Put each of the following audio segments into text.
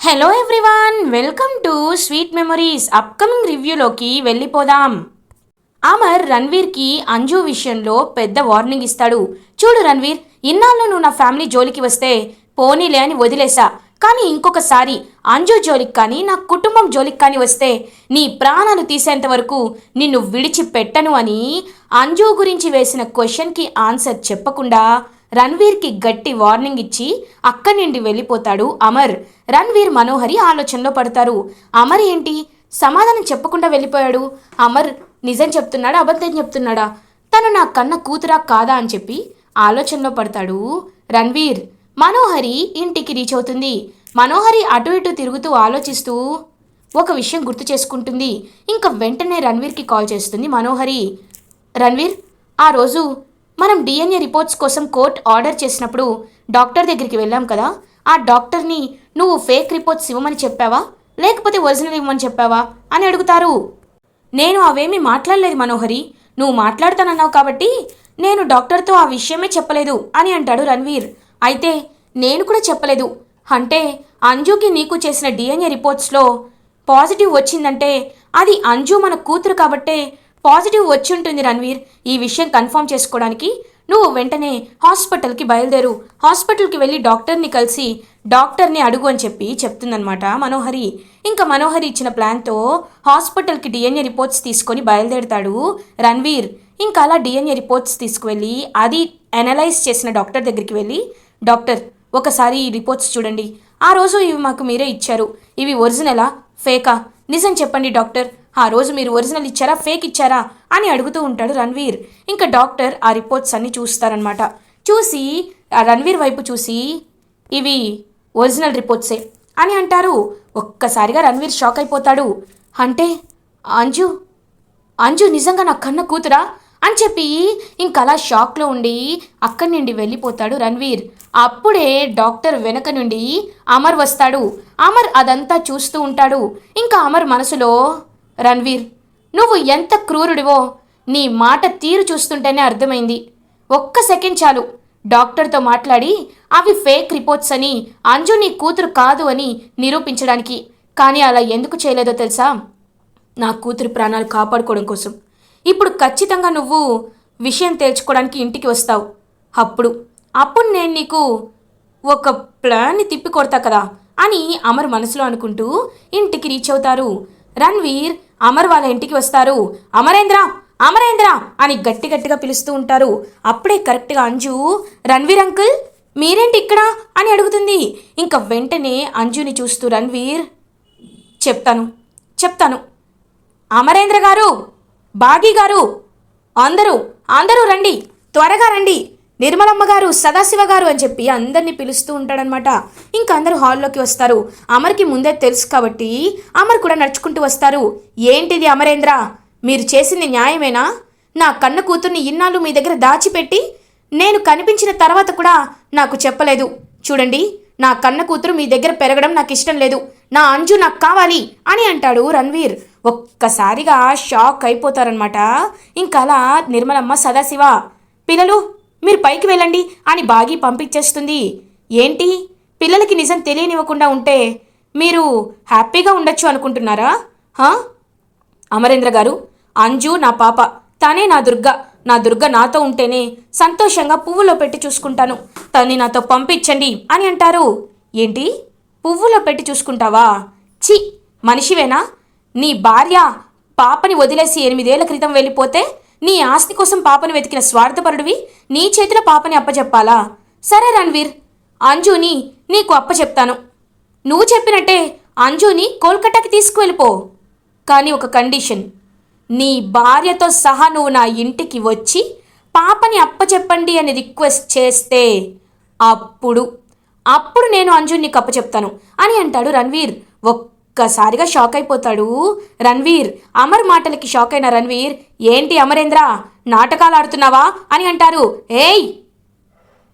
Hello everyone welcome to sweet memories upcoming రివ్యూలోకి వెళ్ళిపోదాం. అమర్ రణ్వీర్కి అంజు విషయంలో పెద్ద వార్నింగ్ ఇస్తాడు. చూడు రణ్వీర్ ఇన్నాళ్ళు నువ్వు నా ఫ్యామిలీ జోలికి వస్తే పోనీలే అని వదిలేసా కానీ ఇంకొకసారి అంజు జోలికి కానీ నా కుటుంబం జోలికి కానీ వస్తే నీ ప్రాణాలు తీసేంత వరకు నిన్ను విడిచిపెట్టను అని అంజు గురించి వేసిన క్వశ్చన్కి ఆన్సర్ చెప్పకుండా రణ్వీర్కి గట్టి వార్నింగ్ ఇచ్చి అక్కడి నుండి వెళ్ళిపోతాడు అమర్. రణ్వీర్ మనోహరి ఆలోచనలో పడతారు. అమర్ ఏంటి? సమాధానం చెప్పకుండా వెళ్ళిపోయాడు. అమర్ నిజం చెప్తున్నాడా? అబద్ధం చెప్తున్నాడా? తను నా కన్న కూతురా కాదా అని చెప్పి ఆలోచనలో పడతాడు రణ్వీర్. మనోహరి ఇంటికి రీచ్ అవుతుంది. మనోహరి అటు ఇటు తిరుగుతూ ఆలోచిస్తూ ఒక విషయం గుర్తు చేసుకుంటుంది. ఇంకా వెంటనే రణ్వీర్కి కాల్ చేస్తుంది మనోహరి. రణ్వీర్ ఆ రోజు మనం డిఎన్ఏ రిపోర్ట్స్ కోసం కోర్ట్ ఆర్డర్ చేసినప్పుడు డాక్టర్ దగ్గరికి వెళ్ళాం కదా. ఆ డాక్టర్ని నువ్వు ఫేక్ రిపోర్ట్స్ ఇవ్వమని చెప్పావా? లేకపోతే ఒరిజినల్ ఇవ్వమని చెప్పావా? అని అడుగుతారు. నేను అవేమీ మాట్లాడలేదు మనోహరి. నువ్వు మాట్లాడతానన్నావు కాబట్టి నేను డాక్టర్తో ఆ విషయమే చెప్పలేదు అని అంటాడు రణ్వీర్. అయితే నేను కూడా చెప్పలేదు. అంటే అంజుకి నీకు చేసిన డిఎన్ఏ రిపోర్ట్స్లో పాజిటివ్ వచ్చిందంటే అది అంజు మన కూతురు కాబట్టే పాజిటివ్ వచ్చి ఉంటుంది రణ్వీర్. ఈ విషయం కన్ఫర్మ్ చేసుకోవడానికి నువ్వు వెంటనే హాస్పిటల్కి బయలుదేరు. హాస్పిటల్కి వెళ్ళి డాక్టర్ని కలిసి డాక్టర్ని అడుగు అని చెప్పి చెప్తుందనమాట మనోహరి. ఇంకా మనోహరి ఇచ్చిన ప్లాన్తో హాస్పిటల్కి డిఎన్ఏ రిపోర్ట్స్ తీసుకొని బయలుదేరుతాడు రణ్వీర్. ఇంకా అలా డిఎన్ఏ రిపోర్ట్స్ తీసుకువెళ్ళి అది అనలైజ్ చేసిన డాక్టర్ దగ్గరికి వెళ్ళి డాక్టర్ ఒకసారి ఈ రిపోర్ట్స్ చూడండి. ఆ రోజు ఇవి మాకు మీరే ఇచ్చారు. ఇవి ఒరిజినలా? ఫేకా? నిజం చెప్పండి డాక్టర్. ఆ రోజు మీరు ఒరిజినల్ ఇచ్చారా ఫేక్ ఇచ్చారా అని అడుగుతూ ఉంటాడు రణ్వీర్. ఇంకా డాక్టర్ ఆ రిపోర్ట్స్ అన్ని చూస్తారనమాట చూసి ఆ రణ్వీర్ వైపు చూసి ఇవి ఒరిజినల్ రిపోర్ట్సే అని అంటారు. ఒక్కసారిగా రణ్వీర్ షాక్ అయిపోతాడు. అంటే అంజు అంజు నిజంగా నా కన్న కూతురా అని చెప్పి ఇంకలా షాక్లో ఉండి అక్కడి నుండి వెళ్ళిపోతాడు రణ్వీర్. అప్పుడే డాక్టర్ వెనక నుండి అమర్ వస్తాడు. అమర్ అదంతా చూస్తూ ఉంటాడు. ఇంకా అమర్ మనసులో రణ్వీర్ నువ్వు ఎంత క్రూరుడివో నీ మాట తీరు చూస్తుంటేనే అర్థమైంది. ఒక్క సెకండ్ చాలు. డాక్టర్తో మాట్లాడి అవి ఫేక్ రిపోర్ట్స్ అని అంజు నీ కూతురు కాదు అని నిరూపించడానికి. కానీ అలా ఎందుకు చేయలేదో తెలుసా? నా కూతురు ప్రాణాలు కాపాడుకోవడం కోసం. ఇప్పుడు ఖచ్చితంగా నువ్వు విషయం తేల్చుకోవడానికి ఇంటికి వస్తావు. అప్పుడు అప్పుడు నేను నీకు ఒక ప్లాన్ని తిప్పి కొడతా కదా అని అమర్ మనసులో అనుకుంటూ ఇంటికి రీచ్ అవుతారు. రణ్వీర్ అమర్ వాళ్ళ ఇంటికి వస్తారు. అమరేంద్ర అమరేంద్ర అని గట్టి గట్టిగా పిలుస్తూ ఉంటారు. అప్పుడే కరెక్ట్గా అంజు రణ్వీర్ అంకుల్ మీరేంటి ఇక్కడ? అని అడుగుతుంది. ఇంకా వెంటనే అంజుని చూస్తూ రణ్వీర్ చెప్తాను చెప్తాను. అమరేంద్ర గారు బాగీ గారు అందరూ అందరూ రండి త్వరగా రండి. నిర్మలమ్మ గారు సదాశివ గారు అని చెప్పి అందరినీ పిలుస్తూ ఉంటాడనమాట ఇంకా అందరూ హాల్లోకి వస్తారు. అమర్కి ముందే తెలుసు కాబట్టి అమర్ కూడా నడుచుకుంటూ వస్తారు. ఏంటిది అమరేంద్ర? మీరు చేసింది న్యాయమేనా? నా కన్న కూతుర్ని ఇన్నాళ్ళు మీ దగ్గర దాచిపెట్టి నేను కనిపించిన తర్వాత కూడా నాకు చెప్పలేదు. చూడండి నా కన్న కూతురు మీ దగ్గర పెరగడం నాకు ఇష్టం లేదు. నా అంజు నాకు కావాలి అని అంటాడు రణ్వీర్. ఒక్కసారిగా షాక్ అయిపోతారనమాట ఇంకా అలా నిర్మలమ్మ సదాశివ పిల్లలు మీరు పైకి వెళ్ళండి అని బాగి పంపించేస్తుంది. ఏంటి? పిల్లలకి నిజం తెలియనివ్వకుండా ఉంటే మీరు హ్యాపీగా ఉండొచ్చు అనుకుంటున్నారా? హా? అమరేంద్ర గారు అంజు నా పాప తనే నా దుర్గ. నా దుర్గ నాతో ఉంటేనే సంతోషంగా పువ్వులో పెట్టి చూసుకుంటాను. తన్ని నాతో పంపించండి అని అంటారు. ఏంటి? పువ్వులో పెట్టి చూసుకుంటావా? చి మనిషివేనా? నీ భార్య పాపని వదిలేసి ఎనిమిదేళ్ళ క్రితం వెళ్ళిపోతే నీ ఆస్తి కోసం పాపను వెతికిన స్వార్థపరుడివి నీ చేతిలో పాపని అప్పచెప్పాలా సరే రణ్వీర్ అంజుని నీకు అప్పచెప్తాను నువ్వు చెప్పినట్టే అంజుని కోల్కతాకి తీసుకువెళ్ళిపో. కానీ ఒక కండిషన్ నీ భార్యతో సహా నువ్వు నా ఇంటికి వచ్చి పాపని అప్పచెప్పండి అని రిక్వెస్ట్ చేస్తే అప్పుడు అప్పుడు నేను అంజుని నీకు అప్పచెప్తాను అని అంటాడు రణ్వీర్. ఒక్కసారిగా షాక్ అయిపోతాడు. రణ్వీర్ అమర్ మాటలకి షాక్ అయిన రణ్వీర్ ఏంటి అమరేంద్ర నాటకాలు ఆడుతున్నావా? అని అంటారు. ఏయ్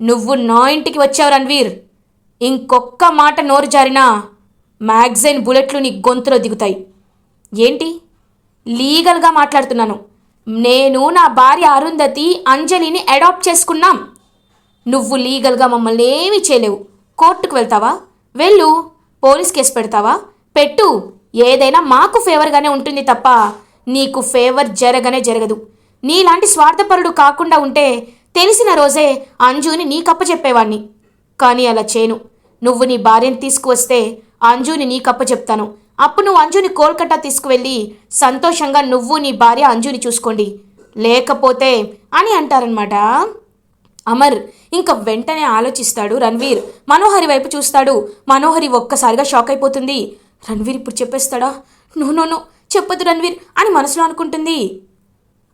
నువ్వు నా ఇంటికి వచ్చావు రణ్వీర్. ఇంకొక్క మాట నోరు జారినా మ్యాగజైన్ బుల్లెట్లు నీ గొంతులో దిగుతాయి. ఏంటి? లీగల్గా మాట్లాడుతున్నాను. నేను నా భార్య అరుంధతి అంజలిని అడాప్ట్ చేసుకున్నాం. నువ్వు లీగల్గా మమ్మల్ని ఏమీ చేయలేవు. కోర్టుకు వెళ్తావా? వెళ్ళు. పోలీస్ కేసు పెడతావా? పెట్టు. ఏదైనా మాకు ఫేవర్గానే ఉంటుంది తప్ప నీకు ఫేవర్ జరగనే జరగదు. నీలాంటి స్వార్థపరుడు కాకుండా ఉంటే తెలిసిన రోజే అంజుని నీకప్ప చెప్పేవాణ్ణి. కానీ అలా చేయను నువ్వు నీ భార్యని తీసుకువస్తే అంజుని నీకప్ప చెప్తాను. అప్పుడు నువ్వు అంజుని కోల్కటా తీసుకువెళ్ళి సంతోషంగా నువ్వు నీ భార్య అంజుని చూసుకోండి. లేకపోతే అని అంటారనమాట అమర్ ఇంకా వెంటనే ఆలోచిస్తాడు రణ్వీర్. మనోహరి వైపు చూస్తాడు. మనోహరి ఒక్కసారిగా షాక్ అయిపోతుంది. రణ్వీర్ ఇప్పుడు చెప్పేస్తాడా? నో నో నో చెప్పొద్దు రణ్వీర్ అని మనసులో అనుకుంటుంది.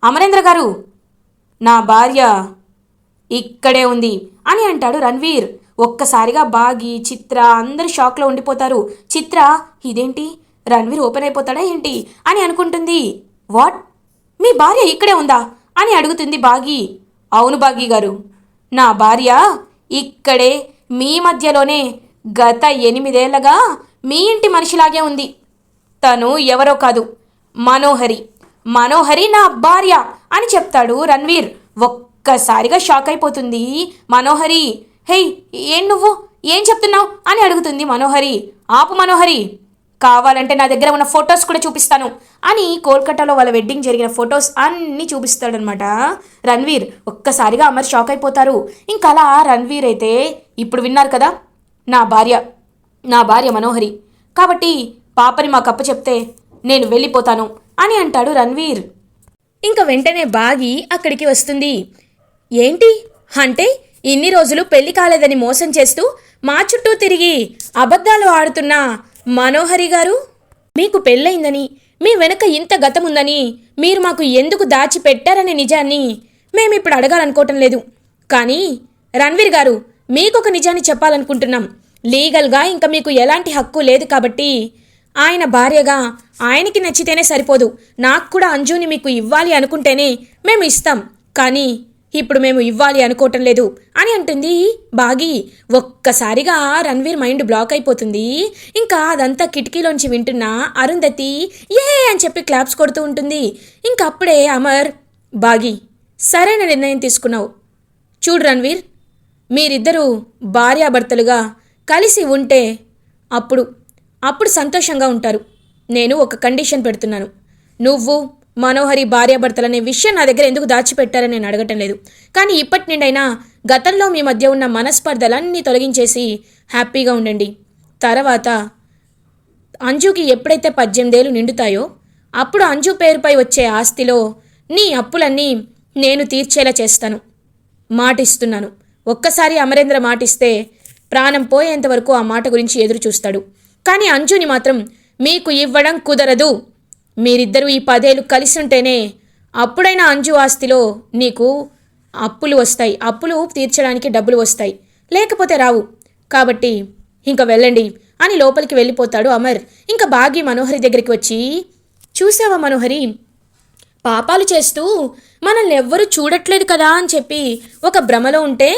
అమరేంద్ర గారు నా భార్య ఇక్కడే ఉంది అని అంటాడు రణ్వీర్. ఒక్కసారిగా బాగి చిత్ర అందరు షాక్లో ఉండిపోతారు. చిత్ర ఇదేంటి? రణ్వీర్ ఓపెన్ అయిపోతాడా ఏంటి అని అనుకుంటుంది. వాట్? మీ భార్య ఇక్కడే ఉందా అని అడుగుతుంది బాగి. అవును బాగి గారు నా భార్య ఇక్కడే మీ మధ్యలోనే గత ఎనిమిదేళ్ళగా మీ ఇంటి మనిషిలాగే ఉంది. తను ఎవరో కాదు. మనోహరి. మనోహరి నా భార్య అని చెప్తాడు రణ్వీర్. ఒక్కసారిగా షాక్ అయిపోతుంది మనోహరి. హేయ్ ఏం నువ్వు? ఏం చెప్తున్నావు? అని అడుగుతుంది మనోహరి. ఆపు మనోహరి. కావాలంటే నా దగ్గర ఉన్న ఫొటోస్ కూడా చూపిస్తాను అని కోల్కతాలో వాళ్ళ వెడ్డింగ్ జరిగిన ఫొటోస్ అన్నీ చూపిస్తాడనమాట రణ్వీర్. ఒక్కసారిగా అమర్ షాక్ అయిపోతారు. ఇంకా అలా రణ్వీర్ అయితే ఇప్పుడు విన్నారు కదా నా భార్య. నా భార్య మనోహరి. కాబట్టి పాపని మా కప్ప చెప్తే నేను వెళ్ళిపోతాను అని అంటాడు రణ్వీర్. ఇంకా వెంటనే బాగి అక్కడికి వస్తుంది. ఏంటి? అంటే ఇన్ని రోజులు పెళ్ళి కాలేదని మోసం చేస్తూ మా చుట్టూ తిరిగి అబద్ధాలు ఆడుతున్న మనోహరి గారు? మీకు పెళ్ళయిందని మీ వెనక ఇంత గతముందని మీరు మాకు ఎందుకు దాచిపెట్టారనే నిజాన్ని మేమిప్పుడు అడగాలనుకోవటం లేదు. కానీ రణ్వీర్ గారు మీకొక నిజాన్ని చెప్పాలనుకుంటున్నాం. లీగల్గా ఇంకా మీకు ఎలాంటి హక్కు లేదు కాబట్టి ఆయన భార్యగా ఆయనకి నచ్చితేనే సరిపోదు. నాకు కూడా అంజుని మీకు ఇవ్వాలి అనుకుంటేనే మేము ఇస్తాం. కానీ ఇప్పుడు మేము ఇవ్వాలి అనుకోవటం లేదు అని అంటుంది బాగి. ఒక్కసారిగా రణ్వీర్ మైండ్ బ్లాక్ అయిపోతుంది. ఇంకా అదంతా కిటికీలోంచి వింటున్న అరుంధతి ఏ అని చెప్పి క్లాప్స్ కొడుతూ ఉంటుంది. ఇంకా అప్పుడే అమర్ బాగి సరైన నిర్ణయం తీసుకున్నావు. చూడు రణ్వీర్ మీరిద్దరూ భార్యాభర్తలుగా కలిసి ఉంటే అప్పుడు అప్పుడు సంతోషంగా ఉంటారు. నేను ఒక కండిషన్ పెడుతున్నాను. నువ్వు మనోహరి భార్యాభర్తలనే విషయం నా దగ్గర ఎందుకు దాచిపెట్టారని నేను అడగటం లేదు. కానీ ఇప్పటి నుండైనా గతంలో మీ మధ్య ఉన్న మనస్పర్ధలన్నీ తొలగించేసి హ్యాపీగా ఉండండి. తర్వాత అంజుకి ఎప్పుడైతే పద్దెనిమిదేళ్ళు నిండుతాయో అప్పుడు అంజు పేరుపై వచ్చే ఆస్తిలో నీ అప్పులన్నీ నేను తీర్చేలా చేస్తాను. మాటిస్తున్నాను. ఒక్కసారి అమరేంద్ర మాటిస్తే ప్రాణం పోయేంత వరకు ఆ మాట గురించి ఎదురు చూస్తాడు. కానీ అంజుని మాత్రం మీకు ఇవ్వడం కుదరదు. మీరిద్దరూ ఈ పదేళ్ళు కలిసి ఉంటేనే అప్పుడైనా అంజు ఆస్తిలో నీకు అప్పులు వస్తాయి. అప్పులు తీర్చడానికి డబ్బులు వస్తాయి. లేకపోతే రావు. కాబట్టి ఇంకా వెళ్ళండి అని లోపలికి వెళ్ళిపోతాడు అమర్. ఇంకా బాగి మనోహరి దగ్గరికి వచ్చి చూసావా మనోహరి? పాపాలు చేస్తూ మనల్ని ఎవ్వరూ చూడట్లేదు కదా అని చెప్పి ఒక భ్రమలో ఉంటే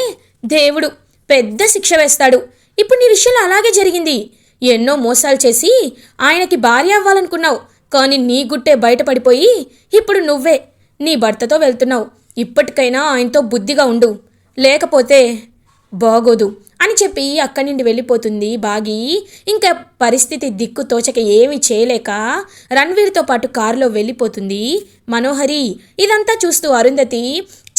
దేవుడు పెద్ద శిక్ష వేస్తాడు. ఇప్పుడు నీ విషయంలో అలాగే జరిగింది. ఎన్నో మోసాలు చేసి ఆయనకి భార్య అవ్వాలనుకున్నావు. కానీ నీ గుట్టే బయటపడిపోయి ఇప్పుడు నువ్వే నీ భర్తతో వెళ్తున్నావు. ఇప్పటికైనా ఆయనతో బుద్ధిగా ఉండు. లేకపోతే బాగోదు అని చెప్పి అక్కడి నుండి వెళ్ళిపోతుంది బాగి. ఇంకా పరిస్థితి దిక్కు తోచక ఏమీ చేయలేక రణ్వీర్తో పాటు కారులో వెళ్ళిపోతుంది మనోహరి. ఇదంతా చూస్తూ అరుంధతి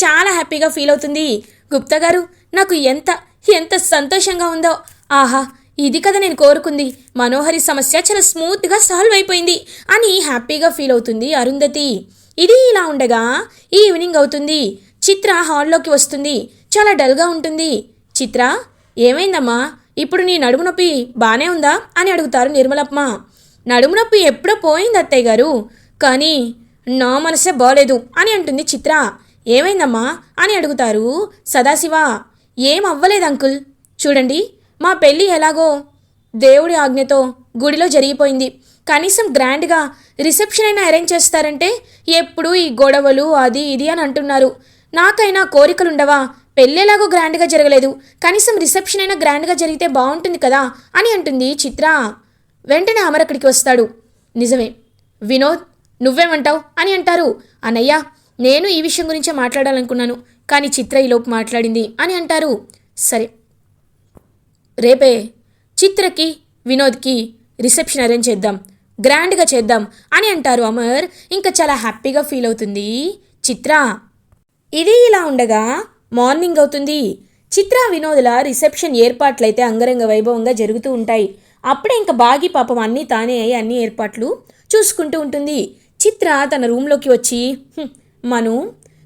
చాలా హ్యాపీగా ఫీల్ అవుతుంది. గుప్తా గారు నాకు ఎంత ఎంత సంతోషంగా ఉందో. ఆహా ఇది కదా నేను కోరుకుంది. మనోహరి సమస్య చాలా స్మూత్గా సాల్వ్ అయిపోయింది అని హ్యాపీగా ఫీల్ అవుతుంది అరుంధతి. ఇది ఇలా ఉండగా ఈవినింగ్ అవుతుంది. చిత్ర హాల్లోకి వస్తుంది. చాలా డల్గా ఉంటుంది. చిత్ర ఏమైందమ్మా? ఇప్పుడు నీ నడుము నొప్పి బాగానే ఉందా? అని అడుగుతారు నిర్మలమ్మ. నడుము నొప్పి ఎప్పుడో పోయింది అత్తయ్య గారు. కానీ నా మనసే బాగలేదు అని అంటుంది చిత్ర. ఏమైందమ్మా? అని అడుగుతారు సదాశివ. ఏం అవ్వలేదు అంకుల్. చూడండి మా పెళ్ళి ఎలాగో దేవుడి ఆజ్ఞతో గుడిలో జరిగిపోయింది. కనీసం గ్రాండ్గా రిసెప్షన్ అయినా అరేంజ్ చేస్తారంటే ఎప్పుడు ఈ గొడవలు అది ఇది అని అంటున్నారు. నాకైనా కోరికలుండవా? పెళ్ళేలాగో గ్రాండ్గా జరగలేదు. కనీసం రిసెప్షన్ అయినా గ్రాండ్గా జరిగితే బాగుంటుంది కదా అని అంటుంది చిత్ర. వెంటనే అమర్ అక్కడికి వస్తాడు. నిజమే. వినోద్ నువ్వేమంటావు? అని అంటారు. అన్నయ్య నేను ఈ విషయం గురించే మాట్లాడాలనుకున్నాను కానీ చిత్ర ఈలోపు మాట్లాడింది అని అంటారు. సరే. రేపే చిత్రకి వినోద్కి రిసెప్షన్ అరేంజ్ చేద్దాం గ్రాండ్గా చేద్దాం అని అంటారు అమర్. ఇంకా చాలా హ్యాపీగా ఫీల్ అవుతుంది చిత్ర. ఇది ఇలా ఉండగా మార్నింగ్ అవుతుంది. చిత్ర వినోదుల రిసెప్షన్ ఏర్పాట్లయితే అంగరంగ వైభవంగా జరుగుతూ ఉంటాయి. అప్పుడే ఇంకా బాగి పాపం అన్నీ తానే అయ్యి అన్ని ఏర్పాట్లు చూసుకుంటూ ఉంటుంది. చిత్ర తన రూమ్లోకి వచ్చి మను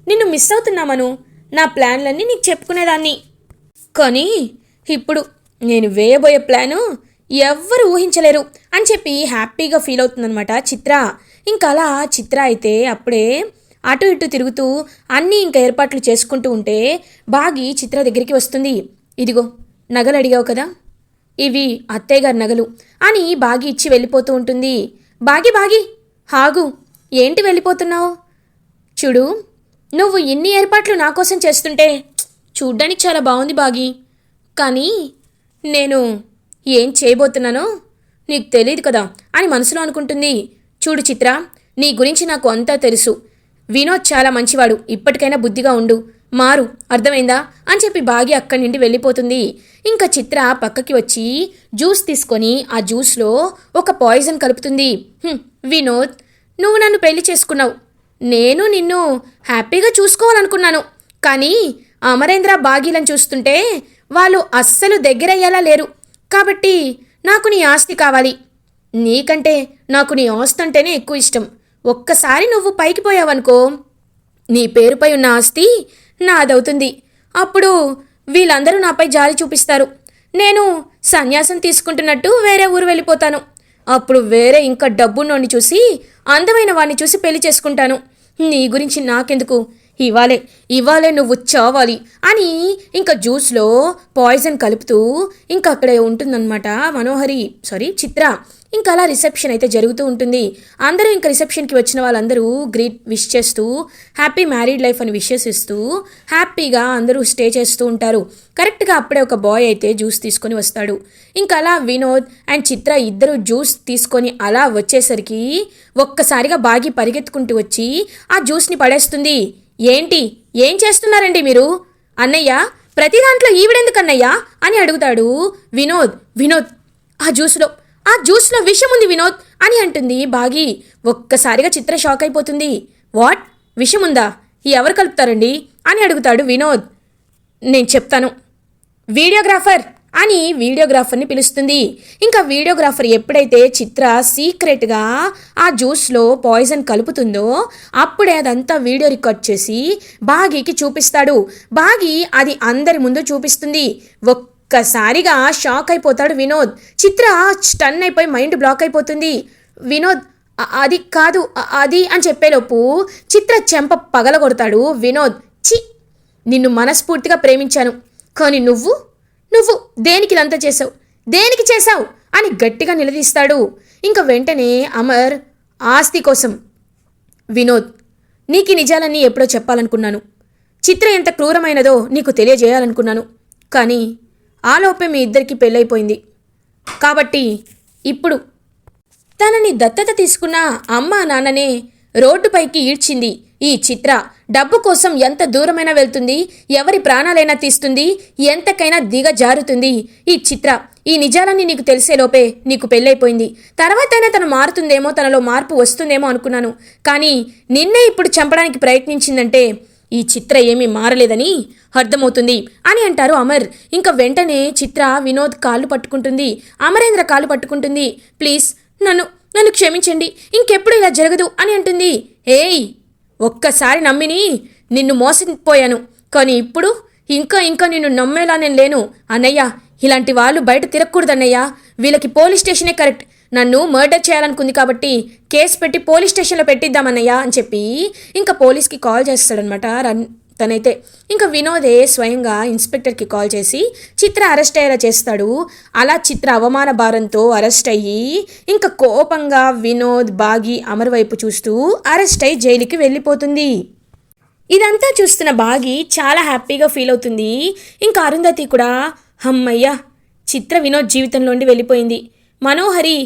నిన్ను మిస్ అవుతున్నా మను. నా ప్లాన్లన్నీ నీకు చెప్పుకునేదాన్ని. కానీ ఇప్పుడు నేను వేయబోయే ప్లాను ఎవ్వరు ఊహించలేరు అని చెప్పి హ్యాపీగా ఫీల్ అవుతుందనమాట చిత్ర. ఇంకా అలా చిత్ర అయితే అప్పుడే అటు ఇటు తిరుగుతూ అన్నీ ఇంకా ఏర్పాట్లు చేసుకుంటూ ఉంటే బాగి చిత్ర దగ్గరికి వస్తుంది. ఇదిగో నగలు అడిగావు కదా? ఇవి అత్తయ్య గారి నగలు అని బాగి ఇచ్చి వెళ్ళిపోతూ ఉంటుంది. బాగి బాగి హాగు ఏంటి వెళ్ళిపోతున్నావు? చూడు నువ్వు ఇన్ని ఏర్పాట్లు నా కోసం చేస్తుంటే చూడ్డానికి చాలా బాగుంది బాగి. కానీ నేను ఏం చేయబోతున్నానో నీకు తెలియదు కదా అని మనసులో అనుకుంటుంది. చూడు చిత్ర నీ గురించి నాకు అంతా తెలుసు. వినోద్ చాలా మంచివాడు ఇప్పటికైనా బుద్ధిగా ఉండు. మారు అర్థమైందా? అని చెప్పి బాగి అక్కడి నుండి వెళ్ళిపోతుంది. ఇంకా చిత్ర పక్కకి వచ్చి జ్యూస్ తీసుకొని ఆ జ్యూస్లో ఒక పాయిజన్ కలుపుతుంది. వినోద్ నువ్వు నన్ను పెళ్ళి చేసుకున్నావు. నేను నిన్ను హ్యాపీగా చూసుకోవాలనుకున్నాను. కానీ అమరేంద్ర బాగీలను చూస్తుంటే వాళ్ళు అస్సలు దగ్గరయ్యేలా లేరు. కాబట్టి నాకు నీ ఆస్తి కావాలి. నీకంటే నాకు నీ ఆస్తి అంటేనే ఎక్కువ ఇష్టం. ఒక్కసారి నువ్వు పైకి పోయావనుకో నీ పేరుపై ఉన్న ఆస్తి నాదవుతుంది. అప్పుడు వీళ్ళందరూ నాపై జాలి చూపిస్తారు. నేను సన్యాసం తీసుకుంటున్నట్టు వేరే ఊరు వెళ్ళిపోతాను. అప్పుడు వేరే ఇంకా డబ్బున్నోడిని చూసి అందమైన వాడిని చూసి పెళ్ళి చేసుకుంటాను. నీ గురించి నాకెందుకు ఇవాళే ఇవాళే నువ్వు చావాలి అని ఇంకా జ్యూస్లో పాయిజన్ కలుపుతూ ఇంకా అక్కడే ఉంటుందన్నమాట మనోహరి సారీ చిత్ర. ఇంకా అలా రిసెప్షన్ అయితే జరుగుతూ ఉంటుంది. అందరూ ఇంకా రిసెప్షన్కి వచ్చిన వాళ్ళందరూ గ్రీట్ విష్ చేస్తూ హ్యాపీ మ్యారీడ్ లైఫ్ అని విషెస్ ఇస్తూ హ్యాపీగా అందరూ స్టే చేస్తూ ఉంటారు. కరెక్ట్గా అప్పుడే ఒక బాయ్ అయితే జ్యూస్ తీసుకొని వస్తాడు. ఇంకా అలా వినోద్ అండ్ చిత్ర ఇద్దరు జ్యూస్ తీసుకొని అలా వచ్చేసరికి ఒక్కసారిగా బాగి పరిగెత్తుకుంటూ వచ్చి ఆ జ్యూస్ని పడేస్తుంది. ఏంటి? ఏం చేస్తున్నారండి మీరు? అన్నయ్య ప్రతి దాంట్లో ఈవిడెందుకన్నయ్యా? అని అడుగుతాడు వినోద్. వినోద్ ఆ జ్యూస్లో ఆ జ్యూస్లో విషం ఉంది వినోద్ అని అంటుంది బాగి. ఒక్కసారిగా చిత్ర షాక్ అయిపోతుంది వాట్? విషం ఉందా ఎవరు కలుపుతారండి? అని అడుగుతాడు వినోద్. నేను చెప్తాను. వీడియోగ్రాఫర్ అని వీడియోగ్రాఫర్ని పిలుస్తుంది. ఇంకా వీడియోగ్రాఫర్ ఎప్పుడైతే చిత్ర సీక్రెట్గా ఆ జ్యూస్లో పాయిజన్ కలుపుతుందో అప్పుడే అదంతా వీడియో రికార్డ్ చేసి బాగీకి చూపిస్తాడు. బాగి అది అందరి ముందు చూపిస్తుంది. ఒక్కసారిగా షాక్ అయిపోతాడు వినోద్. చిత్ర స్టన్ అయిపోయి మైండ్ బ్లాక్ అయిపోతుంది. వినోద్ అది కాదు అది అని చెప్పేలోపు చిత్ర చెంప పగలగొడతాడు వినోద్. చి నిన్ను మనస్ఫూర్తిగా ప్రేమించాను. కానీ నువ్వు నువ్వు దేనికి ఇదంతా చేసావు దేనికి చేశావు? అని గట్టిగా నిలదీస్తాడు. ఇంకా వెంటనే అమర్ ఆస్తి కోసం. వినోద్ నీకు నిజాలని నిజాలన్నీ ఎప్పుడో చెప్పాలనుకున్నాను. చిత్ర ఎంత క్రూరమైనదో నీకు తెలియజేయాలనుకున్నాను. కానీ ఆలోపే మీ ఇద్దరికి పెళ్ళైపోయింది. కాబట్టి ఇప్పుడు తనని దత్తత తీసుకున్న అమ్మ నాన్ననే రోడ్డుపైకి ఈడ్చింది. ఈ చిత్ర డబ్బు కోసం ఎంత దూరమైనా వెళ్తుంది ఎవరి ప్రాణాలైనా తీస్తుంది ఎంతకైనా దిగ జారుతుంది. ఈ చిత్ర ఈ నిజాలన్నీ నీకు తెలిసేలోపే నీకు పెళ్ళైపోయింది. తర్వాతైనా తను మారుతుందేమో తనలో మార్పు వస్తుందేమో అనుకున్నాను. కానీ నిన్నే ఇప్పుడు చంపడానికి ప్రయత్నించిందంటే ఈ చిత్ర ఏమీ మారలేదని అర్థమవుతుంది అని అంటారు అమర్. ఇంకా వెంటనే చిత్ర వినోద్ కాళ్ళు పట్టుకుంటుంది. అమరేంద్ర కాళ్ళు పట్టుకుంటుంది. ప్లీజ్ నన్ను నన్ను క్షమించండి. ఇంకెప్పుడు ఇలా జరగదు అని అంటుంది. ఏయ్! ఒక్కసారి నమ్మిని నిన్ను మోసపోయాను. కానీ ఇప్పుడు ఇంకా ఇంకా నిన్ను నమ్మేలా నేను లేను. అన్నయ్య ఇలాంటి వాళ్ళు బయట తిరగకూడదన్నయ్య. వీళ్ళకి పోలీస్ స్టేషనే కరెక్ట్. నన్ను మర్డర్ చేయాలనుకుంది కాబట్టి కేసు పెట్టి పోలీస్ స్టేషన్లో పెట్టిద్దామన్నయ్య అని చెప్పి ఇంకా పోలీస్కి కాల్ చేస్తాడనమాట రన్ తనైతే. ఇంకా వినోదే స్వయంగా ఇన్స్పెక్టర్కి కాల్ చేసి చిత్ర అరెస్ట్ అయ్యేలా చేస్తాడు. అలా చిత్ర అవమాన భారంతో అరెస్ట్ అయ్యి ఇంకా కోపంగా వినోద్ బాగి అమర్ వైపు చూస్తూ అరెస్ట్ అయ్యి జైలుకి వెళ్ళిపోతుంది. ఇదంతా చూస్తున్న బాగి చాలా హ్యాపీగా ఫీల్ అవుతుంది. ఇంకా అరుంధతి కూడా హమ్మయ్య చిత్ర వినోద్ జీవితంలోండి వెళ్ళిపోయింది. మనోహరి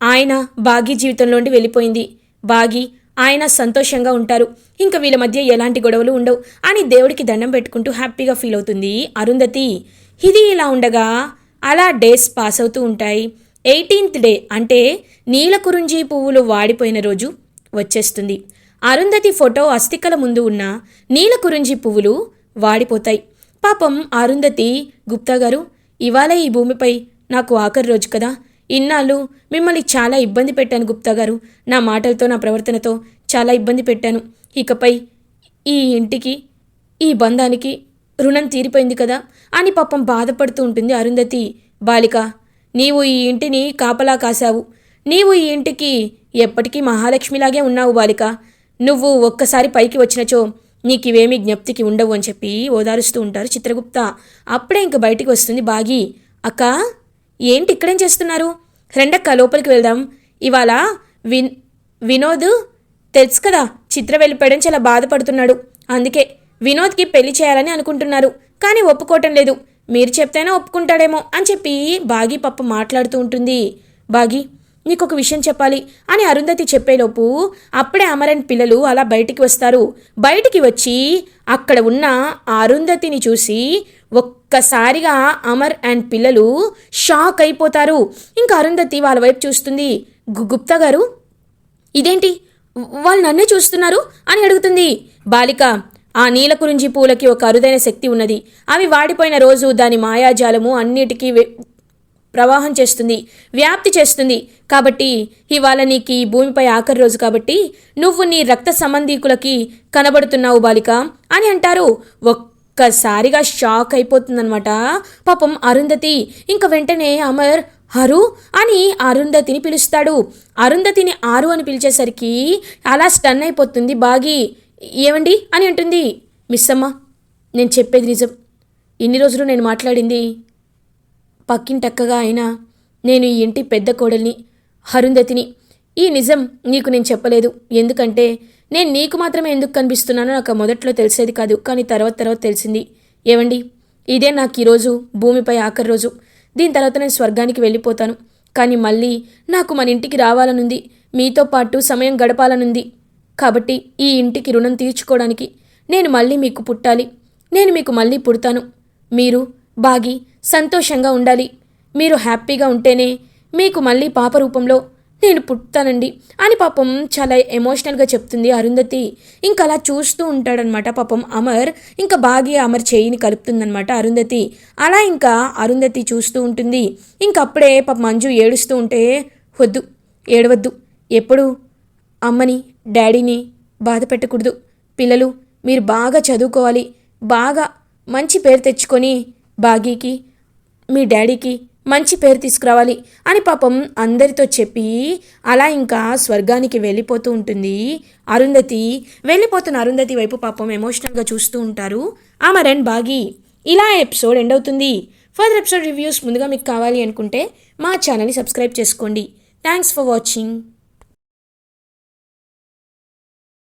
ఆయన బాగి జీవితంలోండి వెళ్ళిపోయింది. బాగి ఆయన సంతోషంగా ఉంటారు. ఇంకా వీళ్ళ మధ్య ఎలాంటి గొడవలు ఉండవు. అని దేవుడికి దండం పెట్టుకుంటూ హ్యాపీగా ఫీల్ అవుతుంది అరుంధతి. ఇది ఇలా ఉండగా అలా డేస్ పాస్ అవుతూ ఉంటాయి. ఎయిటీన్త్ డే అంటే నీలకురుంజి పువ్వులు వాడిపోయిన రోజు వచ్చేస్తుంది. అరుంధతి ఫోటో అస్థికల ముందు ఉన్న నీలకురుంజి పువ్వులు వాడిపోతాయి. పాపం అరుంధతి గుప్తా గారు ఇవాళ ఈ భూమిపై నాకు ఆఖరి రోజు కదా. ఇన్నాళ్ళు మిమ్మల్ని చాలా ఇబ్బంది పెట్టాను గుప్తా గారు. నా మాటలతో నా ప్రవర్తనతో చాలా ఇబ్బంది పెట్టాను. ఇకపై ఈ ఇంటికి ఈ బంధానికి రుణం తీరిపోయింది కదా అని పాపం బాధపడుతూ ఉంటుంది అరుంధతి. బాలిక నీవు ఈ ఇంటిని కాపలా కాశావు. నీవు ఈ ఇంటికి ఎప్పటికీ మహాలక్ష్మిలాగే ఉన్నావు బాలిక. నువ్వు ఒక్కసారి పైకి వచ్చినచో నీకివేమీ జ్ఞప్తికి ఉండవు అని చెప్పి ఓదారుస్తూ ఉంటారు చిత్రగుప్త. అప్పుడే ఇంక బయటికి వస్తుంది బాగి. అక్కా ఏంటి ఇక్కడేం చేస్తున్నారు? రెండక్క లోపలికి వెళ్దాం. ఇవాళ విన్ వినోద్ తెలుసు కదా చిత్ర వెళ్ళిపోయడం చాలా బాధపడుతున్నాడు. అందుకే వినోద్కి పెళ్ళి చేయాలని అనుకుంటున్నారు. కానీ ఒప్పుకోవటం లేదు. మీరు చెప్తేనే ఒప్పుకుంటాడేమో అని చెప్పి బాగి పప్ప మాట్లాడుతూ ఉంటుంది. బాగి నీకు ఒక విషయం చెప్పాలి అని అరుంధతి చెప్పేలోపు అప్పుడే అమరన్ పిల్లలు అలా బయటికి వస్తారు. బయటికి వచ్చి అక్కడ ఉన్న అరుంధతిని చూసి ఒక్కసారిగా అమర్ అండ్ పిల్లలు షాక్ అయిపోతారు. ఇంకా అరుంధతి వాళ్ళ వైపు చూస్తుంది. గుప్తా గారు ఇదేంటి? వాళ్ళు నన్నే చూస్తున్నారు అని అడుగుతుంది. బాలిక ఆ నీలకురించి పూలకి ఒక అరుదైన శక్తి ఉన్నది. అవి వాడిపోయిన రోజు దాని మాయాజాలము అన్నిటికీ ప్రవాహం చేస్తుంది వ్యాప్తి చేస్తుంది. కాబట్టి ఇవాళ నీకు ఈ భూమిపై ఆఖరి రోజు కాబట్టి నువ్వు నీ రక్త సంబంధీకులకి కనబడుతున్నావు బాలిక అని అంటారు. ఒక్కసారిగా షాక్ అయిపోతుందనమాట పాపం అరుంధతి ఇంక వెంటనే అమర్ హరు అని అరుంధతిని పిలుస్తాడు. అరుంధతిని ఆరు అని పిలిచేసరికి అలా స్టన్ అయిపోతుంది బాగి. ఏమండి? అని అంటుంది. మిస్ అమ్మ నేను చెప్పేది నిజం. ఇన్ని రోజులు నేను మాట్లాడింది పక్కింటక్కగా అయినా నేను ఈ ఇంటి పెద్ద కోడల్ని అరుంధతిని. ఈ నిజం నీకు నేను చెప్పలేదు. ఎందుకంటే నేను నీకు మాత్రమే ఎందుకు కనిపిస్తున్నానో నాకు మొదట్లో తెలిసేది కాదు కానీ తర్వాత తర్వాత తెలిసింది. ఏవండి? ఇదే నాకు ఈరోజు భూమిపై ఆఖరి రోజు. దీని తర్వాత నేను స్వర్గానికి వెళ్ళిపోతాను. కానీ మళ్ళీ నాకు మన ఇంటికి రావాలనుంది. మీతో పాటు సమయం గడపాలనుంది. కాబట్టి ఈ ఇంటికి రుణం తీర్చుకోవడానికి నేను మళ్ళీ మీకు పుట్టాలి. నేను మీకు మళ్ళీ పుడతాను. మీరు బాగి సంతోషంగా ఉండాలి. మీరు హ్యాపీగా ఉంటేనే మీకు మళ్ళీ పాప రూపంలో నేను పుట్టానండి. అని పాపం చాలా ఎమోషనల్గా చెప్తుంది అరుంధతి. ఇంకా అలా చూస్తూ ఉంటాడనమాట పాపం అమర్. ఇంకా బాగా అమర్ చేయిని కలుపుతుందనమాట అరుంధతి. అలా ఇంకా అరుంధతి చూస్తూ ఉంటుంది. ఇంకప్పుడే పాప మంజు ఏడుస్తూ ఉంటే వద్దు ఏడవద్దు. ఎప్పుడు అమ్మని డాడీని బాధ పెట్టకూడదు. పిల్లలు మీరు బాగా చదువుకోవాలి. బాగా మంచి పేరు తెచ్చుకొని బాగీకి మీ డాడీకి మంచి పేరు తీసుకురావాలి అని పాపం అందరితో చెప్పి అలా ఇంకా స్వర్గానికి వెళ్ళిపోతూ ఉంటుంది. అరుంధతి వెళ్ళిపోతున్న అరుంధతి వైపు పాపం ఎమోషనల్గా చూస్తూ ఉంటారు. ఆమె బాగి ఇలా ఎపిసోడ్ ఎండ్ అవుతుంది. ఫర్దర్ ఎపిసోడ్ రివ్యూస్ ముందుగా మీకు కావాలి అనుకుంటే మా ఛానల్ని సబ్స్క్రైబ్ చేసుకోండి. Thanks for watching.